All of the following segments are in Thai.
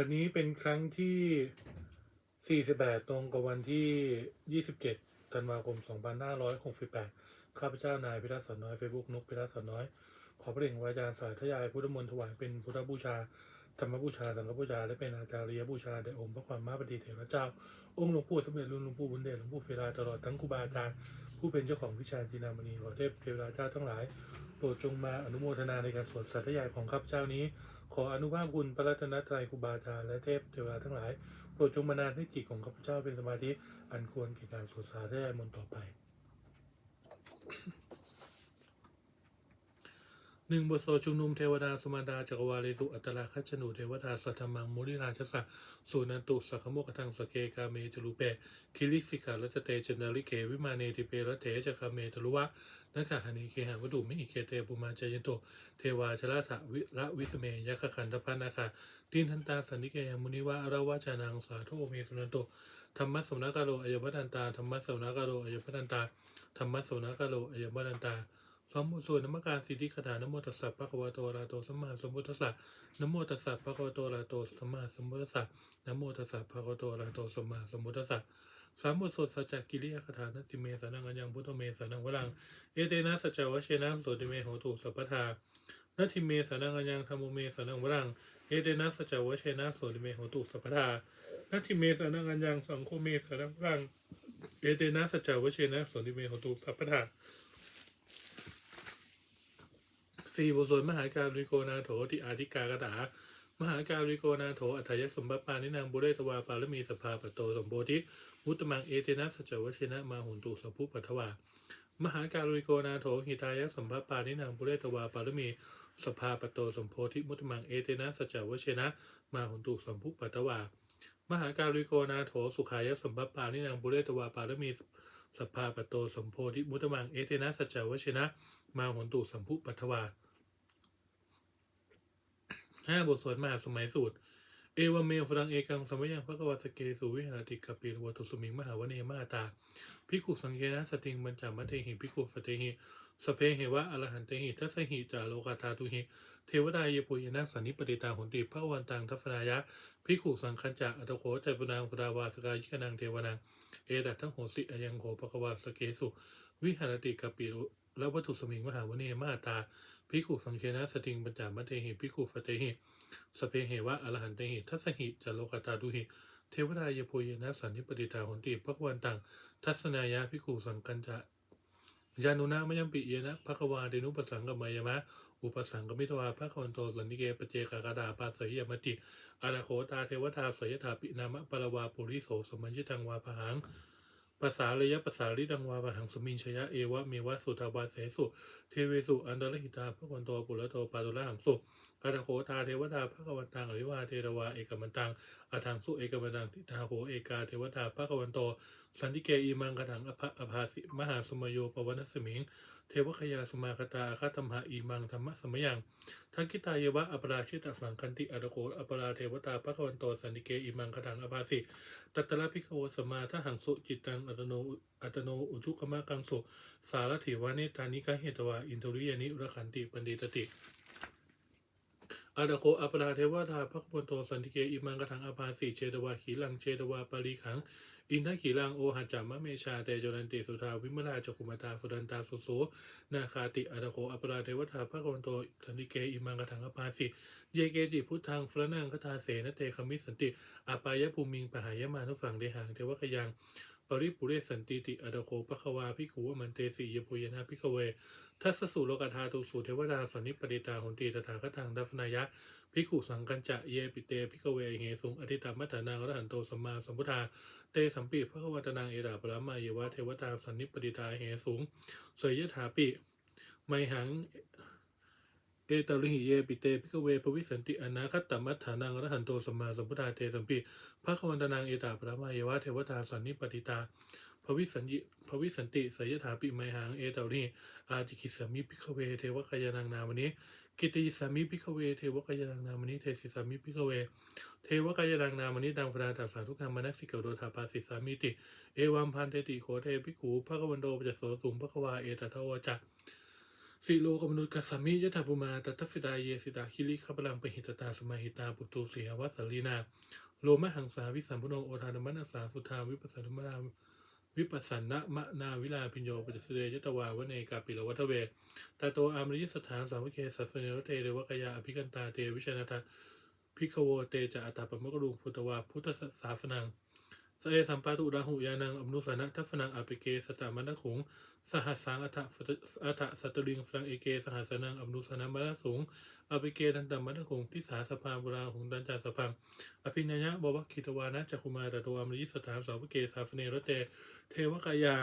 บัดนี้เป็นครั้งที่ 48 ตรงกับวันที่ 27 ธันวาคม 2568 ข้าพเจ้านายพิรัสอนน้อยเฟซบุ๊กนุกพิรัสอนน้อย ขอพระเดชของอาจารย์สายทยายพุทธมนต์ถวายเป็นพุทธบูชา ธรรมบูชา สังฆบูชา และเป็นอาจาริยบูชาแด่องค์พระความมาปฏิเถระเจ้า องค์หลวงปู่สมเด็จรุ่นหลวงปู่บุญเดชหลวงปู่เฟราตลอดทั้งครูบาอาจารย์ผู้เป็นเจ้าของวิชาจีนามณีขอเทพเทวราเจ้าทั้งหลาย โปรดจงมาอนุโมทนาในการสวดสัตยายของข้าพเจ้านี้ ขออนุภาพคุณพระรัตนตรัยครูบาอาจารย์และเทพเทวดาทั้งหลายโปรดจงมานานให้จิตของข้าพเจ้าเป็นสมาธิอันควรแก่การสวดสาธยายมนต์ต่อไป หนึ่งบทสวดชุมนุมเทวดาสมาดาจักรวาเลสุอัตราคัจฉนูเทวดาสัทธมังมุริราชสะสุนันตุสักขโมกทังสเกกาเมจรุเปคิริสิกาลัจเตจันาลิเกวิมาเนติเปรเถจคาเมตลุวะนักขหานิเคหาวดุมิอิเคเตปุมาจยันโตเทวาชลาถะวิระวิสเมยัคขันตพานาคาตินทันตาสันนิเกยมุนิวะอราวาจานังสาธุเมสุนันโตธรรมะสวนักาโลอายวัตันตาธรรมะสวนักาโลอายวัตันตาธรรมะสวนักาโลอายวัตันตา สมมุติส่วนนมัการสิทธิคาถานโมตัสสะภะคะวะโตระโตสัมมาสัมพุทธัสสะนโมตัสสะภะคะวะโตระโตสัมมาสัมพุทธัสสะนโมตัสสะภะคะวะโตระโตสัมมาสัมพุทธัสสะสามบทสวดสัจจกิริยาคาถานติเมสานังอัญญังพุทธเมสานังวรัง เอเตนะสัจจวชเชนะโสติเมโหตุสัพพทานัตถิเมสานังอัญญังธรรมโมเมสานังวรัง เอเตนะสัจจวชเชนะโสติเมโหตุสัพพทานัตถิเมสานังอัญญังสังโฆเมสานังวรัง เอเตนะสัจจวชเชนะโสติเมโหตุสัพพทา สี่บทสวดมหาการริโกนาโถติอาธิกากถามหาการริโกนาโถอัฏฐยสมบัปานินางบุเรตวาปารมีสภาปโตสมโพธิมุตมังเอเตนะสัจจวชนะมาหุนตุสัพพุปัทวามหาการิโกนาโถหิตายสัมภปานินางบุเรตวาปารมีสภาปโตสมโพธิมุตมังเอเตนะสัจจวชนะมาหุนตุสัมพุปัทวามหาการิโกนาโถสุขายสัมภปานินางบุเรตวาปารมีสภาปโตสมโพธิมุตมังเอเตนะสัจจวชนะ มาหุนตุสัมพุปัทวา ห้าบทสวดมหาสมัยสูตร เอวเมลฟรังเอกังสมัยยังพระกวาสเกสุวิหารติกปิรวัตุสมิงมหาวเนมาตาพิกุสังเกนะสติงบัญจามัเทหิพิกุฟเตหิสเพเหวะอรหันเตหิทัสหิจาโลกาตาตุหิเทวดายปุยนะสันนิปติตาหุนติพระวันตังทัฟนายะพิกุสังคัญจะอัตโขใจปุนางฟดาวาสกายิกนังเทวนังเอดัตทั้งโหสิอยังโขพระกวาสเกสุ วิหารติกปิรุและวัตถุสมิงมหาวเนมาตา พิกุสังเคนะสติงปัญจามัตเตหิพิกุฟเตหิสเปเหวะอรหันเตหิทัสหิจโลกตาดุหิเทวดายโพยนะสันนิปติตาหนติพระกวันตังทัศนายะพิกุสังกัญจะยานุนามยังปิเยนะภควาเดนุปสังกมายมะ อุปสังกมิตวาภควันโตสันนิเกปเจกากาดาปาสยยมติอาราโคตาเทวตาสยถาปินามะปรวาปุริโสสมัญญิตังวาพหัง ภาษาเลยะภาษาลิดังวาปะหังสมินชยะเอวะเมวะสุทาวาเสสุเทเวสุอันดรหิตาพระวันโตปุระโตปาตุระหังสุอาตโคตาเทวดาพระกวันตังอวิวาเทรวาเอกมันตังอาทังสุเอกมันตังทิทาโหเอกาเทวดาพระกวันโตสันติเกอีมังกถังอภะอภาสิมหาสมโยปวนัสมิงเทวคยาสมาคตาอาคาตมหาอีมังธรรมะสมยังทังกิตายวะอปราชิตสังคันติอาตโคอปราเทวตาพระกวันโตสันติเกอีมังกถังอภาสิตัตระพิกโวสมาทหังสุจิตตังอัตโนอัตโนอุจุกมะกังสุสารถิวานิตานิกะเหตวาอินทริยานิรขันติปันดิตติอาดาโคอัปราเทวดาพระพุทโตสันติเกอิมังกถังอภาสีเจตวาขีลังเจตวาปารีขัง อินทขีลังโอหัจจามะเมชาเตจรันติสุทาวิมลาจกุมตาสุดันตาสุโสนาคาติอาดาโคอัปราเทวดาพระพุทโตสันติเกอิมังกถังอภาสีเยเกจิพุทธังฟระนังคทาเสนเตคมิสันติอาปายภูมิงปหายมานุฝั่งเดหังเทวคยังปริปุเรสันติติอดโคปะควาพิกขวมันเตสียปุยนาพิกเวทัสสุโลกธาตุสุเทวดาสันนิปติตาหนตีตถาคตังดัฟนายะ พิกขุสังกัญจะเยปิเตพิกเวเหสุงอธิตามัฏฐานังอรหันโตสัมมาสัมพุทธาเตสัมปีพระวัตนางเอดาปรมาเยวะเทวตาสันนิปติตาเหสุงเสยยถาปิไมหังเอตาลิหิเยปิเตพิกเวภวิสันติอนาคตตมัฏฐานังรหันโตสัมมาสัมพุทธาเตสัมปีพระวันตนางเอตาปรมาเยวะเทวตาสันนิปติตาภวิสัญญิภวิสันติสยถาปิไมหังเอตาลิอาจิกิสมิพิกเวเทวกายนังนามนี้ กิติสามิพิกเว เทวกายนังนามนี้เทสิสามิพิกเว เทวกายนังนามนี้ดังฟราตาสาทุกขามนัสสิกโดธาปาสิสามิติ เอวัมพันเตติโคเทพิกูพระกวันโดปจัสโสสุงพระกวาเอตทวจักสิโลกมนุษย์กัสมิยะถาภูมาตัตสิดาเยสิดาคิริขปลังปหิตตาสมาหิตาปุตุสีหวัสสลีนา โลมหังสาวิสัมพุโนโอทานมัสสาสุทาวิปัสสนมนา วิปัสสนะมะนาวิลาพิญโยปัจจเสเดยตวาวเนกาปิลวัฏเวกตาโตอามริยสถานสาวกเคสัสเนรเตเรวกยาอภิกันตาเตวิชนาตาพิกโวเตจะอัตตาปมกรุงฟุตวาพุทธศาสนังสเอสัมปาตุราหุยานังอมนุสานะทัฟนังอภิเกสตามันขุงสหัสสังอัฏฐอัฏฐสัตตลิงฟังเอเกสหัสนังอมนุสานะมัสสุง อภิเกดันตัมมันขุงทิสาสภาบุราหุงดันจาสพังอภินัญญะบวคิตวานะจักคุมาตโตอมริสถานสาวเกสาฟเนรเต เทวกายา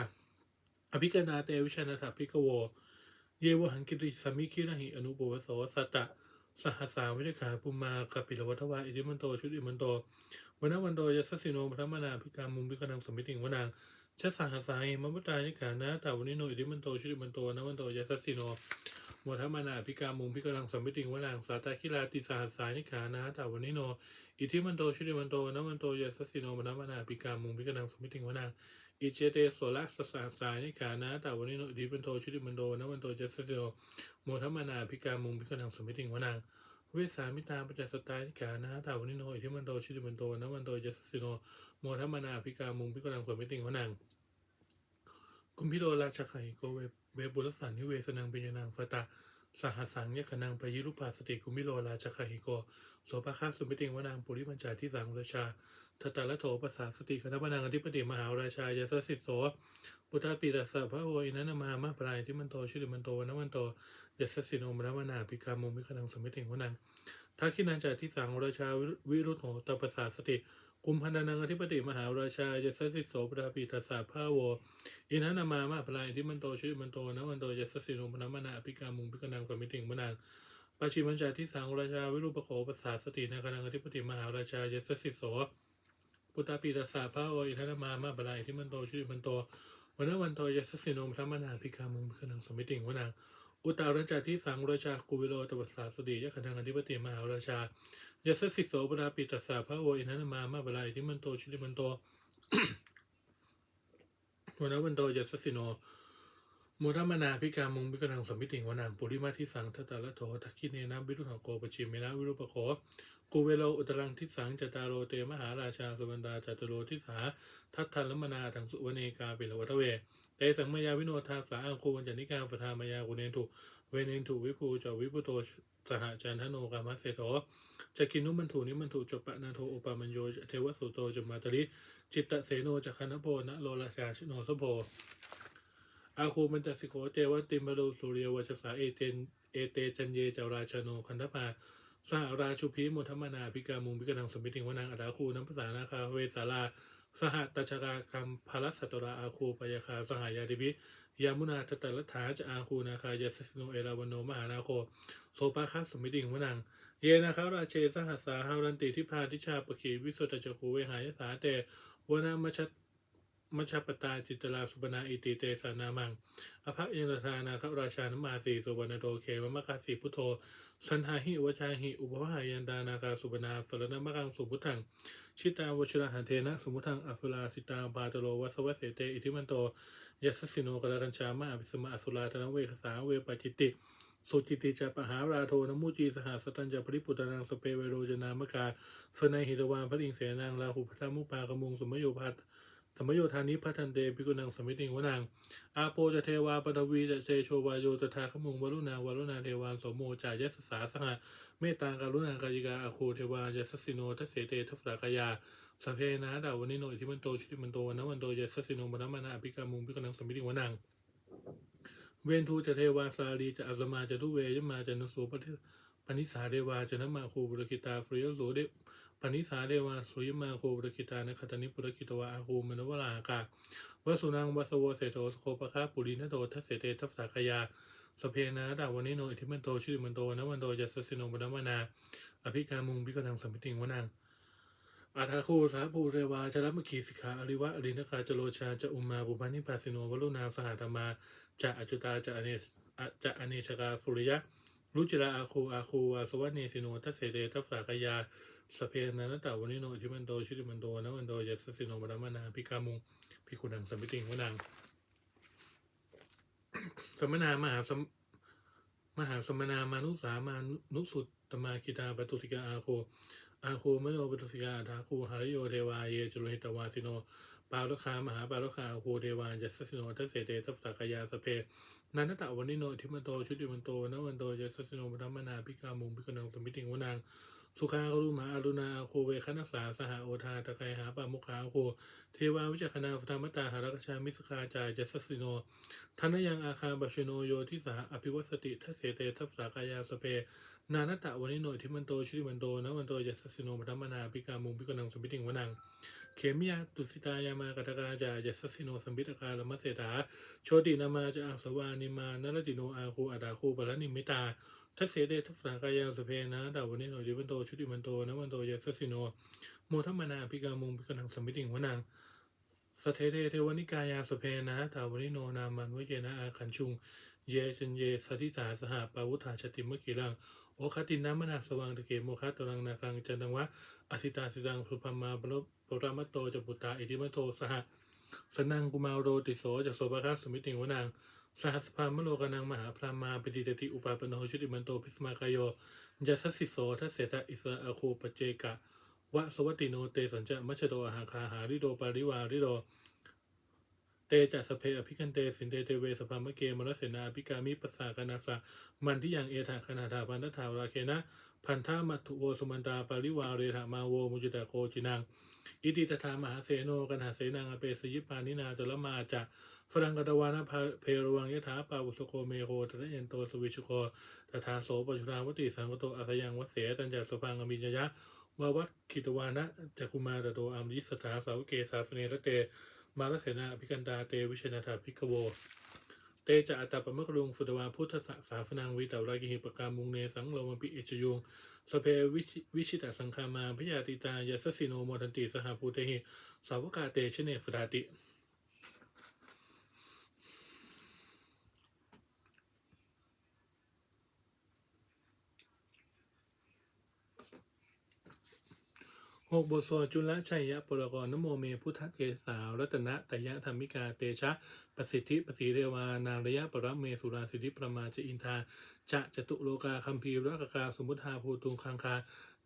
อภิกนาเตวิชนาถาภิกโว เยวหังกิริสามิคิระหิอนุปวโสสัตตะสหัสสาวิจขาปุมากปิลวัฏวาอิริมันโตชุติมันโตวันวันโตยัสสิโนพระมนาภิกามุมภิกนังสมิติงวนางชัสสหัสาหิมมุตานิกานะตาวันนิโนอิริมันโตชุติมันโตนวันโตยัสสิโน มัทมานาภิกามุมพิกลังสัมมิติงวนางสาตาคิลาติสาสสานิกานะตาวันนิโน อิทิมันโตชุติมันโตนมันโตยัสสิโนมนามนาปิกามุงพิกนังสมิติงวนาอิเจเตโสลัสสาสานิกานะตาวันนิโนอิทิมันโตชุติมันโตนมันโตยัสสิโนโมทัมมานาปิกามุงพิกนังสมิติงวนาเวสามิตาปัจจสตานิกานะตาวันนิโนอิทิมันโตชุติมันโตนะมันโตยัสสิโนโมทัมมานาปิกามุงพิกนังสมิติงวนา กุมพิโรราชไขโกเวเวบุรสันนิเวสนังปิญญานังฟตาสหัสสังยคนังปยิรุปาสติกุมิโลราชคหิโกโสภคาสุมิติงวนางปุริมัญจาที่สังราชาทตตะละโถปัสสาสติคณะพนังอธิปติมหาราชายาสสิทโสพุทธปีตัสสะพระโออินันมามาปรายที่มันโตชื่อมันโตนมันโตยาสสิโนมรมนาปิกามุมิคนังสมิติงวนางทักขินันจาที่สังราชาวิรุโหตปัสสาสติ กุมพันนังอธิปติมหาราชายาสสิโสปราปีตัสสะพระโออินันนามามาพลายที่มันโตชื่อมันโตนะมันโตยัสสิโนมนามนาอภิกามุงพิกนังสมิติงมนางปัจฉิมัญจาที่สังราชาวิรูปโขปัสสาสตินาคนังอธิปติมหาราชายัสสิโสปุตตาปีตัสสะพระโออินันนามามาพลายที่มันโตชื่อมันโตวันนั้นวันโตยัสสิโนมนามนาอภิกามุงพิกนังสมิติงมนาง อุตารัญจาที่สังราชากุวิโรตปัสสาสติยคนังอธิปติมหาราชายัสสิโสปุตตาปีตัสสะพระโออินันนามามาพลายที่มันโตชื่อมันโตวันนันวันโตยัสสิโนโมทัมนาพิการมุงพิกนังสมิติงวานางปุริมาทิสังทัตตะละโถทักขิเนนะวิรุหังโกปชิเมนะวิรุปโขกูเวโลอุตรังทิสังจตารโรเตมหาราชาสุบันดาจตโรทิสาทัตทันลมนาทังสุวเนกาเปลวัตเว เตสังมายาวิโนทาสาอังคูวันจานิกาฟทามายากุเนนทุเวเนนทุวิภูจวิปุโตสหจันทโนกามัสเสโตจะกินุมันถูนิมันถูจปะนาโทอุปามัญโยเทวสุโตจมาตริจิตตเสโนจักขณโพนะโลราชาชโนสโพอาคูมันตสิโขเตวติมบโลสุเรียวัชสาเอเจนเอเตจันเยจาราชโนคันธปาสหราชุพีมุธมนาพิกามุงพิกนังสมิติงวนางอัดาคูน้ำภาษานาคาเวสาลา สหตชกาคัมพารัสตราอาคูปยาคาสหายาดิบิยามุนาตตะลัฐาจะอาคูนาคายาสสโนเอราวันโนมหานาโคโสปาคาสมิติงวนัง เยนาคาราเชสหัสสาหารันติทิพาทิชาปขีวิสุตจักคูเวหายสาเตวนามัช มัชปตาจิตลาสุปนาอิติเตสานามัง อภะเยนทานาคราชานมาสีสุวรรณโตเคมมะกาสีพุทโธ สันหาหิวชาหิ อุปภายันดานาคาสุปนาสรณมะกังสุพุทธัง ชิตาวชุระหันเทนะสมุทังอสุราสิตาปาตโลวัสวัสเสเตอิทิมันโตยัสสิโนกรกัญชามาอภิสมาอสุราธนเวคสาเวปจิตติสุจิติจะปหาราโทนมุจีสหสตัญจะปริปุตนังสเปเวโรจนามกาสนัยหิตวานพระอิงเสนางลาหุพัทมุปากมุงสมโยพัท สมโยธานิพัทันเตปิกุนังสมิติงวนางอาโปจะเทวาปทวีจะเชโชวายโยจะทาขมุงวรุณาวรุณาเทวานสมโมจายัสสาสหะเมตตาการุณากายิกาอาคูเทวายัสสิโนทัสเสเตทัฟรากายาสเพนะดาวันนิโนอิทิมันโตชุติมันโตวันวันโตยัสสิโนมนามานาอภิกามุงปิกุนังสมิติงวนางเวนทูจะเทวาสาลีจะอัสมาจะทุเวยมาจะนสุปฏิปนิสาเดวาจะนมาคูบุรกิตาฟริยโสเด ปนิสาเดวาสุยมาโคบุรกิตานคตานิปุรกิตวาอาคูมนวลากาวสุนังวสโวเสโตสโคปะคาปุรินโตทัสเสเตทัฟสากยาสเพนะดาวันนิโนอิทิมันโตชุติมันโตนะวันโตยัสสิโนมนามนา อภิกามุงพิกนังสัมพิติงวนังอาทาคูสาภูเรวาชรมขีสิกขาอริวะอรินกาจโลชาจะอุมมาบุพานิพาสิโนวรุณาสหธรรมาจะอจุตาจะอเนอะจะอเนชกาสุริยะรุจิราอาคูอาคูวาสวัเนสิโนทัสเสเดทัฟสากยา สเพนนันตาวันนิโนทิมันโตชิริมันโตนะวันโตยัสสิโนมนามานาพิกามุงพิคุนังสัมพิติงวนังสมนามหาสมมหาสมนามานุสามานุสุตตมาคิตาปตุสิกาอาโคอาโคมโนปตุสิกาทาคูหารโยเทวาเยจุลหิตวาสิโนปาลคามหาปาลคาโคเดวานจัสสิโนทัสเสเตทัสสกายาสเพนันตะวันนิโนทิมันโตชุติมันโตนวันโตจัสสิโนปรมมนาพิกามุงพิกนังสมิติงวนาง สุขากรุมาอรุณาโคเวคณสาสหโอทาตะไคหาปามุขาโค เทวาวิจักนาธรรมตาหารกชามิสคาจายจัสสิโนทานยังอาคาบัชโนโยทิสาอภิวัสติทัเสเตทัสสะกายาสเพนานัตตะวันิโนทิมันโตชุติมันโตนวันโตจัสสิโนปรัมมนาพิกามุงพิกนังสมิติงวนางเขมิยาตุสิตายามากตกาจาจัสสิโนสัมพิตกาลมัสเสถาโชตินามาจะอาสวานิมานรติโนอาคูอาดาคูปรนิมิตา ทัสเสเดทัสสากายาสเพนะดาวันนี้โนดิวันโตชุติมันโตนะวันโตยัสสิโนโมทัมนาพิกามุงพิกนังสมิติงวนังสเทเทเทวนิกายาสเพนะดาวันนี้โนนามันวเยนะอาคันชุง เยจันเยสติสาสหปาวุธาชติมกิลังโอคตินามนาสว่างตะเกโมคัตตรังนาคังจันตังวะอสิตาสิตังสุพมมาปรปรมัตโตจปุตตาอิติมัตโตสหสนังกุมารโรติโสจากโสภคัสสมิติงวนาง สหัสพามโลกนังมหาพรามาปฏิตติอุปาปโนชุติมันโตพิสมากายโยยัสสสิโสทัสเสตอิสระอาคูปเจกะวะสวัตติโนเตสัญจะมัชโตอาหาคาหาริโดปาริวาริโดเตจัสเพอภิคันเตสินเตเตเวสพามเกมรสเสนาภิกามิปัสสากนาสะมันที่ยังเอถาคณาถาพันธถาวราเคนะพันธามัตุโวสุมันตาปาริวาเรธามาโวมุจิตาโกจินัง อิติตถามหาเสโนกันหาเสนังอเปสยิปานินาจลมาจะ ฝรังกตวานะเพรวังยถาปาวุสโกเมโคตระเยนโตสวิชุโกตถาโสปจุราวติสังกโตอัคยังวเสตัญจสพังอมิจยะวาวัคคิตวานะจักุมารโตอามริสถาสาวเกสาสเนระเต มาลเสนาอภิกันดาเตวิชนาถาภิกขโวเตจะอัตตปมกรุงฟุตวาพุทธสสาฟนังวิตารากิหิปกามุงเนสังโลมปิอิจยุงสเพวิชิวิชิตสังคามาพยาติตายาสสิโนโมทันติสหภูเตหิสาวกาเตชเนสดาติ หกบทสวดจุลชัยยะปรกรนโมเมพุทธเกสารัตนะตยะธรรมิกาเตชะประสิทธิปสีเรวานางระยะปรเมสุราสิทธิประมาจะอินทาจะจตุโลกาคัมภีรักกาสมุทธาภูตุงคังคา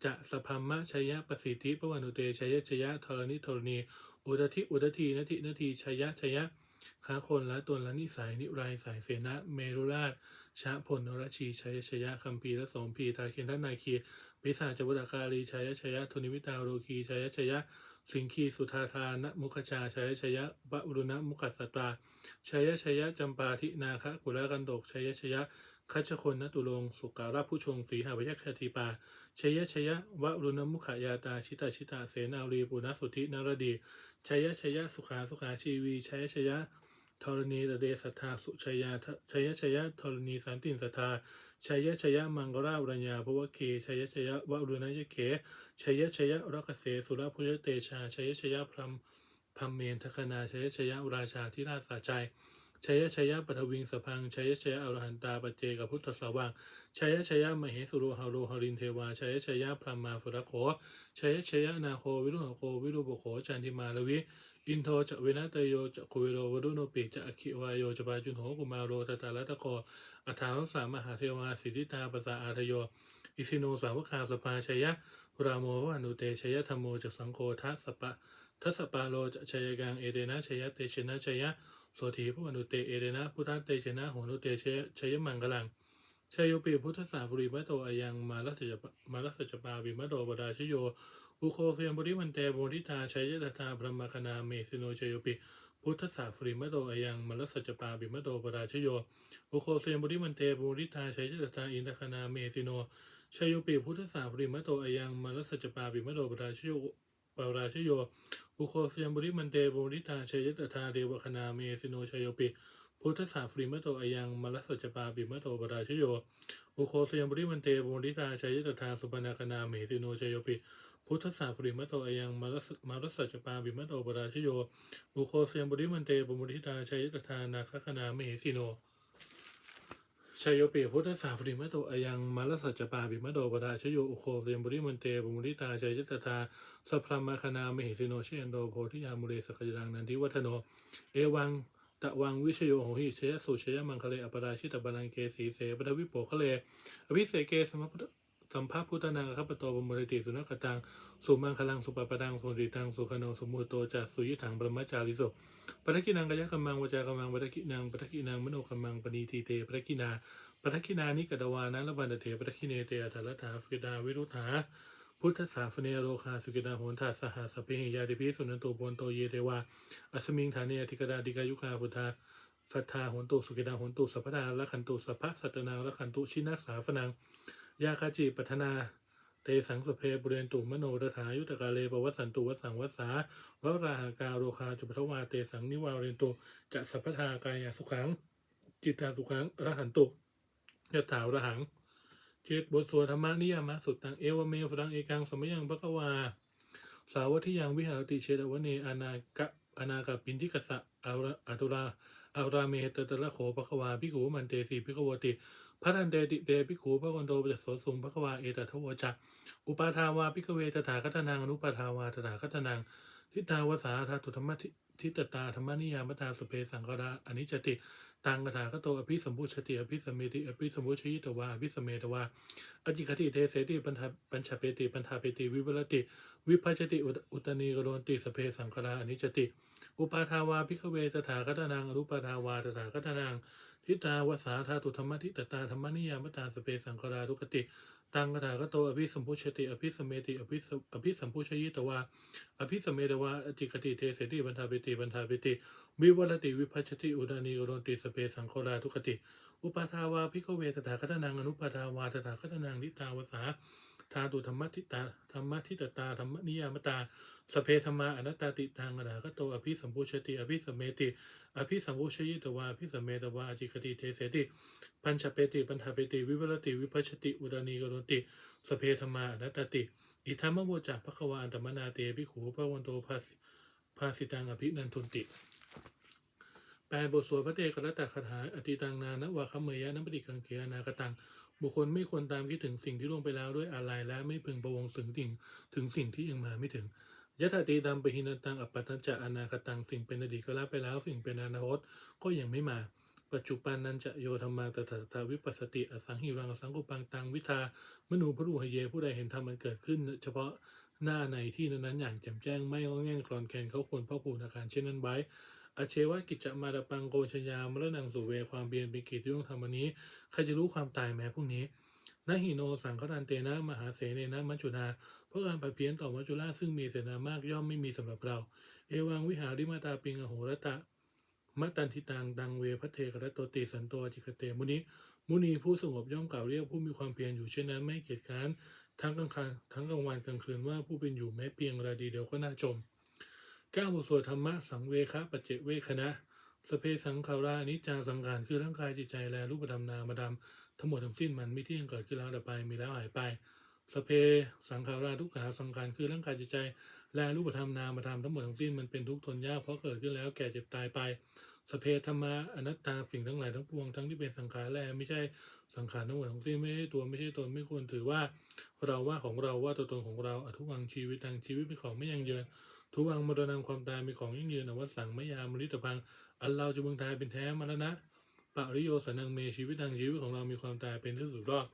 จะสพัมมะชัยยะประสิทธิปวันุเตชัยยะชัยยะธรณิธรณี อุดทิอุดทีนทินทีชัยยะชัยยะขาคนละตนละนิสัยนิไรสายเสนะเมรุราช ชะพลนรชีชัยชยะคัมภีและสมพีตาเคนทนาคีปิสาจวุตการีชัยชยะทุนิวิตาโรคีชัยชยะ สิงคีสุธาทานะมุขชาชัยชยะบะรุณมุขสตาชัยชยะจำปาทินาคะกุลกันโดกชัยชยะคัชคนนตุลงสุการะผู้ชงสีหาพยัคฆทีปาชัยชยะวะรุณมุขยาตาชิตาชิตาเสนารีปุณสุธินรดีชัยชยะสุขาสุขาชีวีชัยชยะ ธรณีระเดสัทธาสุชยาทะชัยชยะธรณีสันตินสัทธาชัยชยะมังกราอุรญญาภวะเคชัยชยะวะรุณยเขชัยชยะรักเสสุรพุยเตชาชัยชยะพรมพัมเมนทคนาชัยชยะอุราชาธิราชสาใจชัยชยะปฐวิงสพังชัยชยะอรหันตาปเจกับพุทธสาวังชัยชยะมเหสุโรหาโรหรินเทวาชัยชยะพรหมาสุรโขชัยชยะนาโควิรุหโควิรุปโขจันทิมาลวิ อินโทจะเวนะเตโยจะคุเวโรวรุโนปิจะอคิวายโยจะปาจุนโหกุมาโรตตาลัตะโคอัฐานุสามหาเทวาสิทธิตาปสาอาทโยอิสิโนสาวกาสปาชัยยะรามโมวานุเตชัยยะธรรมโมจะสังโฆทัสปะทัสปาโลจะชัยกังเอเดนะชัยยะเตชนะชัยยะโสธีพระวานุเตเอเดนะพุทธเตชนะโหนุเตชัยชัยมังกลังชัยโยปิพุทธสาฟุริมะโตอายังมาลัสจปมาลัสจปาวิมะโตบดาชโย อุโคเฟียมบริมันเตบริตาชัยยตาพระมคณาเมสิโนชโยปิพุทธสาฟริมโตอายังมลสัจจปาบิมโตปราชโยอุโคเฟียมบริมันเตบริตาชัยยตถาอินทคณาเมสิโนชโยปิพุทธสาฟริมโตอายังมลสัจจปาบิมโตปราชโยปราชโยอุโคเฟียมบริมันเตบริตาชัยยตถาเดวคณาเมสิโนชโยปิพุทธสาฟริมโตอายังมลสัจจปาบิมโตปราชโยอุโคเฟียมบริมันเตบริตาชัยยตถาสุปนาคณาเมสิโนชโยปิ พุทธสาฟริมะโตอายังมารัสมารัสสัจปาบิมะโตปราชโยอุโคเซียมบริมันเตปมุทิตาชัยตถานาคคณาเมหิสิโนชัยโยปิพุทธสาฟริมะโตอายังมารัสสัจปาบิมะโตปราชโยอุโคเซียมบริมันเตปมุทิตาชัยตถาสัพพรมคณาเมหิสิโนเชนโดโพธิยามุเรสกจดังนันทิวัฒโน เอวังตะวังวิชโยโหหิเชยสุเชยมังคะเลอปราชิตบาลังเกสีเสปทวิโปคะเลอภิเสเกสมพุทธ สัมภาพุทธนางคัปโตบมริติสุนักตังสุมังคลังสุปปปังสุริตังสุขโนสมุตโตจัสสุยถังบรมจาริโสปทักกินังกายกัมมังวจากัมมังปทักกินังปทักกินังมโนกัมมังปณีทีเตปทักกินาปทักกินานิกตวานะละบันเถปทักกิเนเตอัตถะถาสกิดาวิรุธาพุทธศาสเนโรคาสุกิดาโหนทาสหสพเพหิยาดิพิสุนันโตปนโตเยเทวาอัสมิงฐานีอธิกดาดิกายุคาพุทธาสัทธาโหนตุสุกิดาโหนตุสัพพดาละขันตุสัพพะสัตนาละขันตุชินาสาฟนัง ยาคาจิปัทนาเตสังสเพบุเรนตุมโนรถายุตกาเลปวัสสันตุวัสสังวัสสาวราหากาโรคาจุปทวาเตสังนิวาเรนตุจะสัพพทากายสุขัง จิตตาสุขังรหันตุยะถาวรหังเจตบทสวดธรรมนิยามะสุดตังเอวเมฟรังเอกังสมยังปะกวา สาวัตถิยังวิหารติเชตวเนอานากะอานากะปินทิกสะอาระอัตุราอาราเมตตะละโขปะกวาพิกูมันเตสีพิกวติ พัทันเตติเตพิกูพระวันโตปัสสสุงปะกวาเอตทวจักอุปาทาวาพิกเวตถาคตนังอนุปาทาวาตถาคตนังทิตาวสาธาตุธรรมทิทิตตาธรรมนิยามตาสุเพสังกราอนิจจติตังกถาคโตอภิสมพุชติอภิสมเมติอภิสมุชยิตวาอภิสมเมตวาอจิคติเทเสติปัญหาปัญชเปติปัญหาเปติวิวรติ วิภัชติอุตนีกโรนติสเพสังคราอนิจจติ อุปาทาวาพิกเวตถาคตนังอนุปาทาวาตถาคตนัง ทิตาวสาธาตุธรรมทิตตาธรรมนิยามตาสเปสังคราทุกติตังกถาคโตอภิสัมพุชติอภิสมเมติอภิสอภิสัมพุชยิตวาอภิสมเมตวาอจิคติเทเสติปัญหาเปติปัญหาเปติวิวรติวิภัชติอุตนีกโรนติสเพสังคราทุกติ อุปาทาวาพิกเวตถาคตนังอนุปาทาวาตถาคตนังนิตาวสา ธาตุธรรมทิตาธรรมทิตตาธรรมนิยามตาสเพธรรมาอนัตตาติตังอนาคตโตอภิสัมพุชติ อภิสเมติ อภิสัมพุชยิตวาอภิสเมตวาอจิคติเทเสติ ปัญชเปติปัญหาเปติ วิวรติวิภัชติอุดานีกรติสเพธรรมาอนัตตาติ อิทัมมโวจักภควาอันตมนาเตภิขุพระวันโตภาสิภาสิตังอภินันทุนติแปลบทสวดพระเตกรัตตคาถาอติตังนานวะคเมยะนัปฏิกังเกียนากตัง บุคคลไม่ควรตามคิดถึงสิ่งที่ล่วงไปแล้วด้วยอะไรและไม่พึงประวงถึงสิ่งถึงสิ่งที่ยังมาไม่ถึงยะถาตีดัมปหินตัง อัปปัตจะอนาคตัง สิ่งเป็นอดีตก็ละไปแล้ว สิ่งเป็นอนาคตก็ยังไม่มา ปัจจุบันนันจะโยธรรมาตถาตาวิปัสสติ อสังหิรังอสังกุปังตังวิทามนูพระรูหเย ผู้ใดเห็นธรรมมันเกิดขึ้น เฉพาะหน้าในที่นั้นๆอย่างแจ่มแจ้งไม่งอแง่งกรอนแกนเขาควรพ่อปูนาการเช่นนั้นไว้ อเชวะกิจจมาดปังโกชยามรนังสุเวความเบียนเป็นกิจที่งทำวันนี้ ใครจะรู้ความตายแม้พรุ่งนี้นหิโนสังฆรันเตนะมหาเสเนนะมัจจุนาเพราะการปฏิเพี้ยนต่อมัจจุราชซึ่งมีเสนามากย่อมไม่มีสำหรับเรา เอวังวิหาริมาตาปิงอโหรตะมัตตันทิตังดังเวพระเทกรตโตติสันโตจิกเตมุนิมุนีผู้สงบย่อมกล่าวเรียกผู้มีความเพียรอยู่เช่นนั้นไม่เกียจคร้านทั้งกลางคันทั้งกลางวันกลางคืนว่าผู้เป็นอยู่แม้เพียงราดีเดียวก็น่าชม ก้าบทสวดธรรมะสังเวคะปัจเจเวคณะสเพสังขารานิจจาสังขารคือร่างกายจิตใจและรูปธรรมนามธรรมทั้งหมดทั้งสิ้นมันไม่เที่ยงเกิดขึ้นแล้วดับไปมีแล้วหายไปสเพสังขาราทุกขาสังขารคือร่างกายจิตใจและรูปธรรมนามธรรมทั้งหมดทั้งสิ้นมันเป็นทุกข์ทนยากเพราะเกิดขึ้นแล้วแก่เจ็บตายไปสเพธรรมะอนัตตาสิ่งทั้งหลายทั้งปวงทั้งที่เป็นสังขารและไม่ใช่สังขารทั้งหมดทั้งสิ้นไม่ใช่ตัวไม่ใช่ตนไม่ควรถือว่า เราว่าของเราว่าตัวตนของเราอทุวังชีวิตทางชีวิตเป็นของไม่ยั่งยืน ทุวังมรณะความตายเป็นของยั่งยืนอวสังไมยามริตพัง อันเราจะเมืองตายเป็นแท้มรณะปริโยสันังเมชีวิตทางชีวิตของเรามีความตายเป็นที่สุดรอด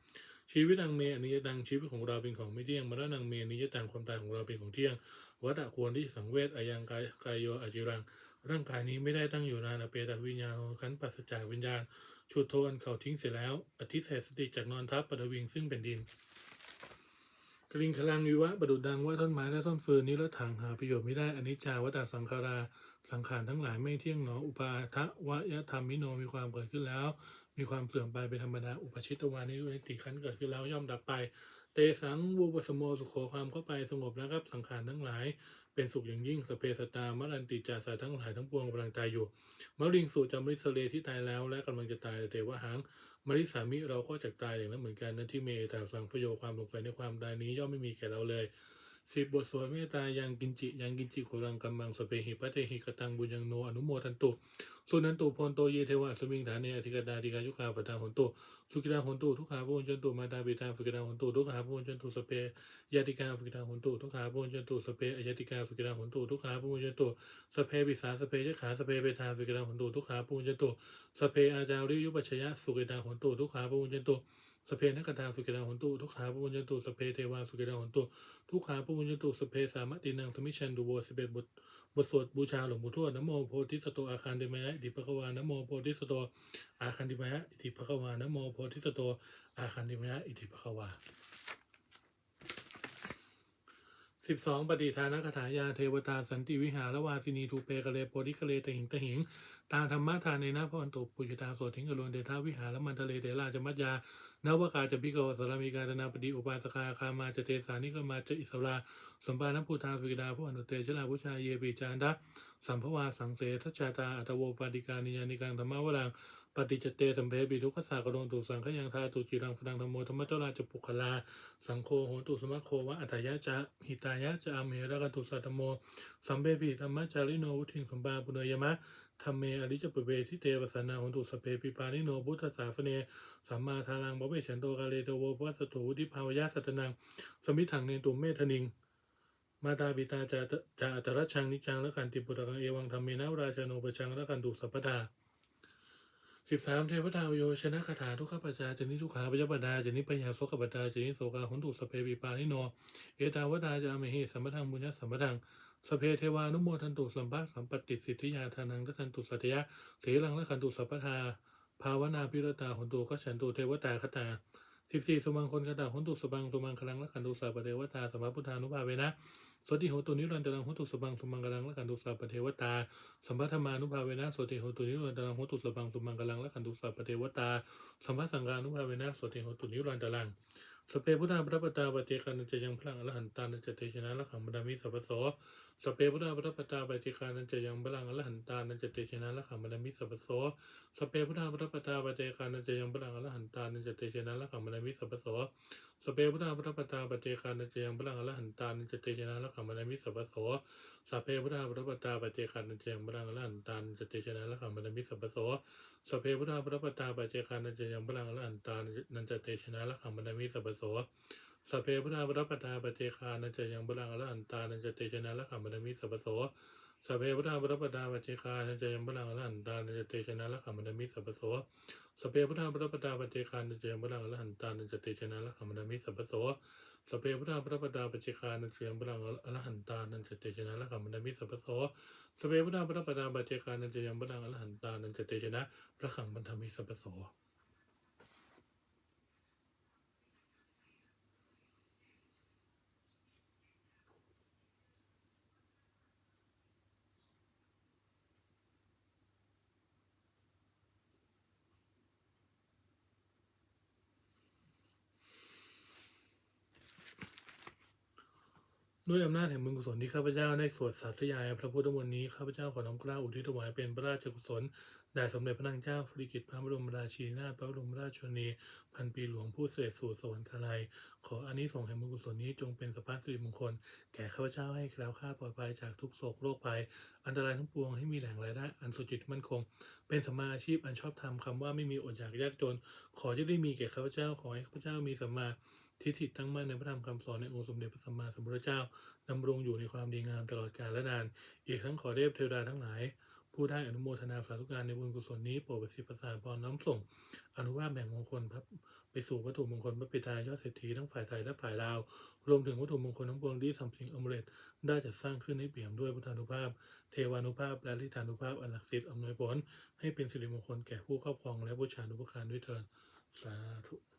ชีวิตดังเมอนิจตังชีวิตของเราเป็นของไม่เที่ยงมรณะเมอนิจตังความตายของเราเป็นของเที่ยงวัฏควรที่สังเวชอายังกายกายโยอจิรัง ร่างกายนี้ไม่ได้ตั้งอยู่นานอเปตวิญญาณขันปัสจากวิญญาณชุดโทอันเขาทิ้งเสร็จแล้วอธิเศษสติจากนอนทับปฐวิงซึ่งเป็นดิน กลิงคลังวิวะประดุดดังว่าต้นไม้และต้นฟืนนี้ละถังหาประโยชน์ไม่ได้อนิจจาวัฏสังขาราสังขารทั้งหลายไม่เที่ยงหนออุปาทะวะยะธรรมมิโนมีความเกิดขึ้นแล้ว มีความเสื่อมไปเป็นธรรมดาอุปชิตวานิด้วยติขันเกิดขึ้นแล้วย่อมดับไป เตสังวูปสมโมสุโขความเข้าไปสงบแล้วครับสังขารทั้งหลายเป็นสุขอย่างยิ่งสเปสตามรันติจาสาทั้งหลายทั้งปวงกำลังตายอยู่มะริงสูจำริสเลที่ตายแล้วและกำลังจะตายเตวะหัง มริสามิเราก็จะตายอย่างนั้นเหมือนกันนะที่เมตาสังฟโยความลงไปในความตายนี้ย่อมไม่มีแก่เราเลย สิบบทสวดเมตตายังกินจิยังกินจิโครังกัมมังสเปหิปะเตหิกตังบุญยังโนอนุโมทันตุสุนันตุพรโตเยเทวะสมิงฐานเนอธิกดาธิกายุคาฟตาหนตุสุกิราหนตุทุกขาปุญจนตุมาตาปิตาสุกิราหนตุทุกขาปุญจนตุสเปยติกาสุกิราหนตุทุกขาปุญจนตุสเปอยติกาสุกิราหนตุทุกขาปุญจนตุสเปปิสาสเปยขาสเปเปทาสุกิราหนตุทุกขาปุญจนตุสเปอาจาริยุปัชยะสุกิราหนตุทุกขาปุญจนตุ สเปนักตาสุกิราหนตุทุกขาปุญจนตุสเปเทวาสุกิราหนตุทุกขาปุญญตุสเพสามตินังธมิชันดูโวสิเบตบทบทสวดบูชาหลวงปู่ทวดนโมโพธิสตโตอาคารเดมยะอิติภควานโมโพธิสตโตอาคารเดมยะอิติภควานโมโพธิสตโตอาคารเดมยะอิติภควาสิบสองปฏิทานคาถายาเทวตาสันติวิหารวาสินีทูเปกะเลโพธิกะเลตหิงตหิง ตาธรรมะทานในนะพระวันตุปุจตาโสถิงกรวนเดทาวิหารมันทะเลเดราจมัจยานวกาจะพิกวสรามีการนาปฏิอุปาสกาคามาจะเตสานิกมาจะอิสราสมปานภูทาสุกิดาผู้อนุเตชลาพุชาเยปิจานดะสัมภวาสังเสทัชชาตาอัตโวปาติกานิยานิกังธรรมะวรังปฏิจเตสัมเพปิทุกขสากรณตุสังขยังทาตุจิรังสนังธรรมโมธรรมจราจปุคลา สังโฆโหตุสมะโค วะ อัตยะจะหิตายะจะอเมระกตุสัตโม สัมเบปิธรรมจาริโนวุทิงสมปาปุเนยมะ ธรรมเมอริจปเวทิเตวสนาหุนตุสเพปิปานิโนพุทธศาสเนสัมมาทารังบเวฉันโตกาเลโตโวพัสโตวุติภาวยาสัตนัง สมิถังเนตุมเมธนิง มาตาปิตาจาจาอัตรชังนิจังและกันติปุตตังเอวังธรรมเมนะราชโนปชังและกันตุสัพพทาสิบสามเทวทาโยชนะคาถาทุกขปัจจาจนิทุกขาปยปดาจนิปัญญาโสกปัจจาจนิโสกาหุนตุสเพปิปานิโน เอตาวดาจามหิสัมปทังบุญญสัมปทัง สเพเทวานุโมทันตุสัมปะสัมปติสิทธิยาทานังทันตุสัตยะเสรังและขันตุสัพพทาภาวนาพิรตาหนตุก็ฉันตุเทวตาคตาสิบสี่สุมังคนคตาหนตุสบังสุมังคลังและขันตุสัพเทวตาสัมมาพุทธานุภาเวนะสติโหตุนิรันตรังหตุสบังสุมังคลังและขันตุสัพเทวตาสัมปธรรมานุภาเวนะสติโหตุนิรันตรังหตุสบังสุมังคลังและขันตุสัพเทวตาสัมปสังฆานุภาเวนะสติโหตุนิรันตรัง สเปพุทธาพระปตาปเจกานันจะยังพลังอรหันตานันจะเตชนะละขังบดามิสัพโสสเปพุทธาพระปตาปเจกานันจะยังพลังอรหันตานันจะเตชนะละขังบดามิสัพโสสเปพุทธาพระปตาปเจกานันจะยังพลังอรหันตานันจะเตชนะละขังบดามิสัพพโส สเปพุทธาพระปตาปเจกานันจะยังพลังอรหันตานันจเตชนะละขังบดามิสัพพโสสเปพุทธาพระปตาปเจกานันจะยังพลังอรหันตานันจเตชนะละขังบดามิสัพพโสสเพพุทธาพระปตาปัจเจคานันจะยังพลังอรหันตานันจเตชนะละขังบรรมิสัพพโสสเพพุทธาพระปตาปัจเจคานันจะยังพลังอรหันตานันจเตชนะละขังบรรมิสัพพโส สพเพพุทธาพรปตาปัจเจคานันจยังพลังอรหันตานัจเตชนะละขังบรรมิสัพพโสสพเพพุทธาพรปตาปัจเจคานันจยังพลังอรหันตานัจเตชนะละขังบรรมิสัพพโสสพเพพุทธาพรปตาปัจเจคานันจยังพลังอรหันตานัจเตชนะละขังบรรมิสัพพโสสเปพุทธาพรปดาปัจเจกานันจยังพลังอรหันตานัจเตชนะพระขังบรรทมิสัพพโส ด้วยอำนาจแห่งบุญกุศลที่ข้าพเจ้าได้สวดสาธยาย พระพุทธมนต์นี้ข้าพเจ้าขอน้อมกล้าอุทิศถวายเป็นพระราชกุศลแด่สมเด็จพระนางเจ้าสิริกิติ์พระบรมราชินีนาถพระบรมราชชนนีพันปีหลวงผู้เสด็จสู่สวรรคาลัย ขออานิสงส์แห่งบุญกุศลนี้จงเป็นสภาพสิริมงคล แก่ข้าพเจ้าให้แคล้วคลาดปลอดภัยจากทุกโศกโรคภัย อันตรายทั้งปวงให้มีแหล่งรายได้อันสุจิตมั่นคง เป็นสัมมาอาชีพอันชอบธรรมคำว่าไม่มีอดอยากยากจน ขอจะได้มีแก่ข้าพเจ้าขอให้ข้าพเจ้ามีสัมมา ทิฏฐิตั้งมั่นในพระธรรมคำสอนในองค์สมเด็จพระสัมมาสัมพุทธเจ้าดำรงอยู่ในความดีงามตลอดกาลและนาน อีกทั้งขอเทพเทวดาทั้งหลาย ผู้ได้อนุโมทนาสาธุการในบุญกุศลนี้โปรดประสิทธิ์ประสานพรน้ำส่ง อนุภาพแบ่งมงคลพระไปสู่วัตถุมงคลพระปิตายอดเศรษฐีทั้งฝ่ายไทยและฝ่ายลาว รวมถึงวัตถุมงคลทั้งปวงที่ทำสิ่งอมฤตได้จัดสร้างขึ้นให้เปี่ยมด้วยพุทธานุภาพ เทวานุภาพ และลิธานุภาพอันศักดิ์สิทธิ์อำนวยผล ให้เป็นสิริมงคลแก่ผู้ครอบครองและผู้ชานุปการด้วยเถิดสาธุ